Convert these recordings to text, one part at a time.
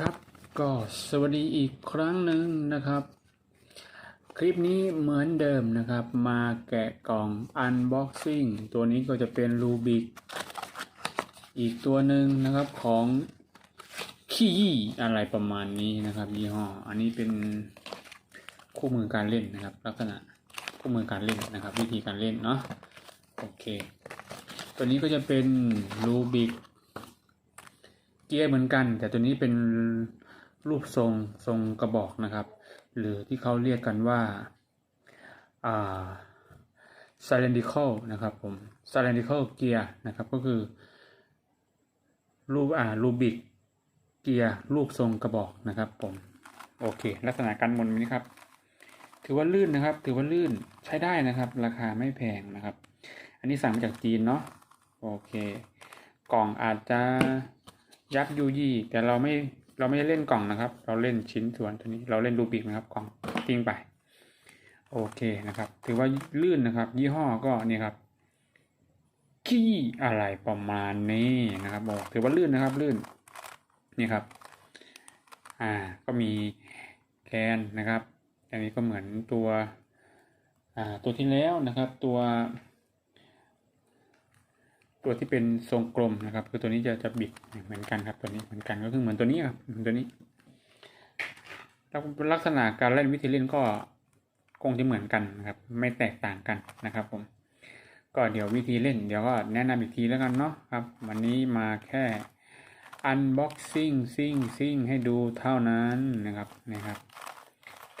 ครับก็สวัสดีอีกครั้งหนึ่งนะครับ คลิปนี้เหมือนเดิมนะครับ มาแกะกล่อง Unboxing ตัวนี้ก็จะเป็น Rubik อีกตัวหนึ่งนะครับของคีอะไรประมาณนี้นะครับยี่ห้ออันนี้เป็นคู่มือการเล่นนะครับ ลักษณะคู่มือการเล่นนะครับ วิธีการเล่นเนาะโอเค ตัวนี้ก็จะเป็น Rubik กียร์เหมือนกัน แต่ตัวนี้เป็นรูปทรงทรงกระบอกนะครับ หรือที่เขาเรียกกันว่าอ่า cylindrical นะครับผม cylindrical เกียร์นะครับก็คือ รูปอ่ารูบิกเกียร์รูปทรงกระบอกนะครับผมโอเค ลักษณะการหมุนนี้ครับ ถือว่าลื่นนะครับ ถือว่าลื่นใช้ได้นะครับ ราคาไม่แพงนะครับ อันนี้สั่งมาจากจีนเนาะโอเค กล่องอาจจะ ยับยูยี่แต่เราไม่เราไม่ได้เล่นกล่องนะครับ เราเล่นชิ้นส่วนตัวนี้เราเล่นรูบิกนะครับกล่องทิ้งไป โอเคนะครับ ถือว่าลื่นนะครับ ยี่ห้อก็นี่ครับขี้อะไรประมาณนี้นะครับบอกถือว่าลื่นนะครับลื่นนี่ครับ อ่าก็มีแกนนะครับ อันนี้ก็เหมือนตัว อ่าตัวที่แล้วนะครับตัว ตัวที่เป็นทรงกลมนะครับ คือตัวนี้จะจะบิดเหมือนกันครับตัวนี้เหมือนกันก็คือเหมือนตัวนี้ครับเหมือนตัวนี้แล้วลักษณะการเล่นวิธีเล่นก็คงจะเหมือนกันนะครับ ไม่แตกต่างกันนะครับผมก็เดี๋ยววิธีเล่นเดี๋ยวก็แนะนำอีกทีแล้วกันเนาะครับ วันนี้มาแค่ unboxing ซิ่งซิ่งให้ดูเท่านั้นนะครับนะครับ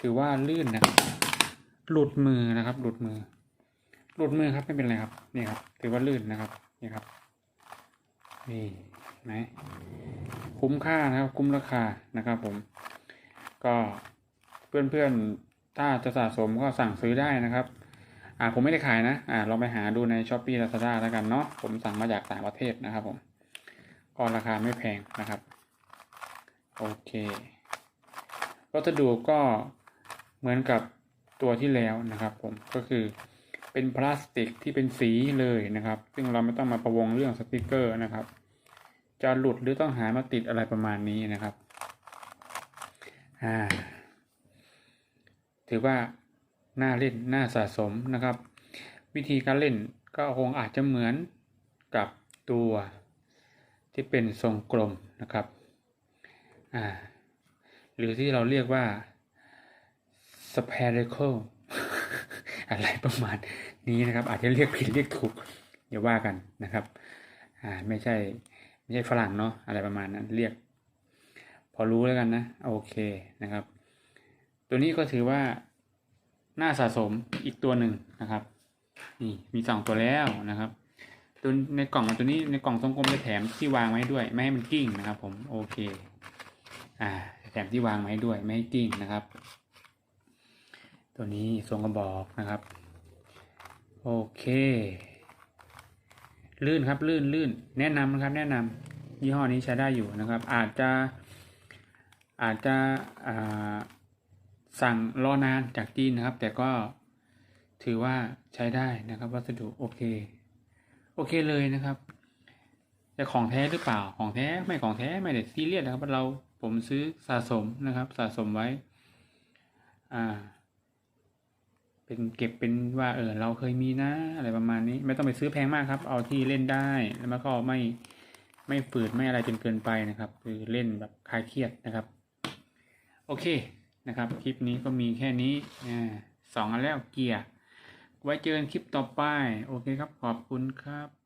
ถือว่าลื่นนะครับหลุดมือนะครับ หลุดมือ หลุดมือครับไม่เป็นไรครับนี่ครับ ถือว่าลื่นนะครับ นี่ครับ นี่ไหนคุ้มค่านะครับ คุ้มราคานะครับ ผม ก็เพื่อนๆ ถ้าจะสะสมก็สั่งซื้อได้นะครับอ่าผมไม่ได้ขายนะอ่าลองไปหาดูใน s h อ p e e Lazada แล้วกันเนาะผมสั่งมาจากต่างประเทศนะครับ ผมก็ราคาไม่แพงนะครับ โอเควัสดุก็เหมือนกับตัวที่แล้วนะครับ ผมก็คือ เป็นพลาสติกที่เป็นสีเลยนะครับ ซึ่งเราไม่ต้องมาประวงเรื่องสติกเกอร์นะครับ จะหลุดหรือต้องหามาติดอะไรประมาณนี้นะครับอ่าถือว่าน่าเล่นน่าสะสมนะครับ วิธีการเล่นก็คงอาจจะเหมือนกับตัวที่เป็นทรงกลมนะครับอ่าหรือที่เราเรียกว่า spherical อะไรประมาณนี้นะครับ อาจจะเรียกผิดเรียกถูกอย่าว่ากันนะครับอ่าไม่ใช่ไม่ใช่ฝรั่งเนาะอะไรประมาณนั้นเรียก พอรู้แล้วกันนะโอเคนะครับ ตัวนี้ก็ถือว่าน่าสะสมอีกตัวหนึ่งนะครับนี่มีสองตัวแล้วนะครับตัวในกล่องตัวนี้ในกล่องทรงกลมจะแถมที่วางไว้ด้วย ไม่ให้มันกิ้งนะครับ ผมโอเค อ่าแถมที่วางไว้ด้วยไม่ให้กิ้งนะครับ ตัวนี้ทรงกระบอกนะครับ โอเค ลื่นครับลื่นลื่นแนะนำนะครับ แนะนำยี่ห้อนี้ใช้ได้อยู่นะครับ อาจจะอาจจะสั่งรอนานจากจีนนะครับ แต่ก็ถือว่าใช้ได้นะครับ วัสดุโอเค โอเคเลยนะครับจะของแท้หรือเปล่าของแท้ไม่ของแท้ไม่ได้ซีเรียสนะครับเราผมซื้อสะสมนะครับ สะสมไว้ อ่า เป็นเก็บเป็นว่าเออเราเคยมีนะอะไรประมาณนี้ ไม่ต้องไปซื้อแพงมากครับ เอาที่เล่นได้แล้วก็ไม่ไม่ฝืดไม่อะไรจนเกินไปนะครับ คือเล่นแบบคลายเครียดนะครับ โอเคนะครับ คลิปนี้ก็มีแค่นี้สองอันแล้วเกียร์ไว้เจอกันคลิปต่อไป โอเคครับขอบคุณครับ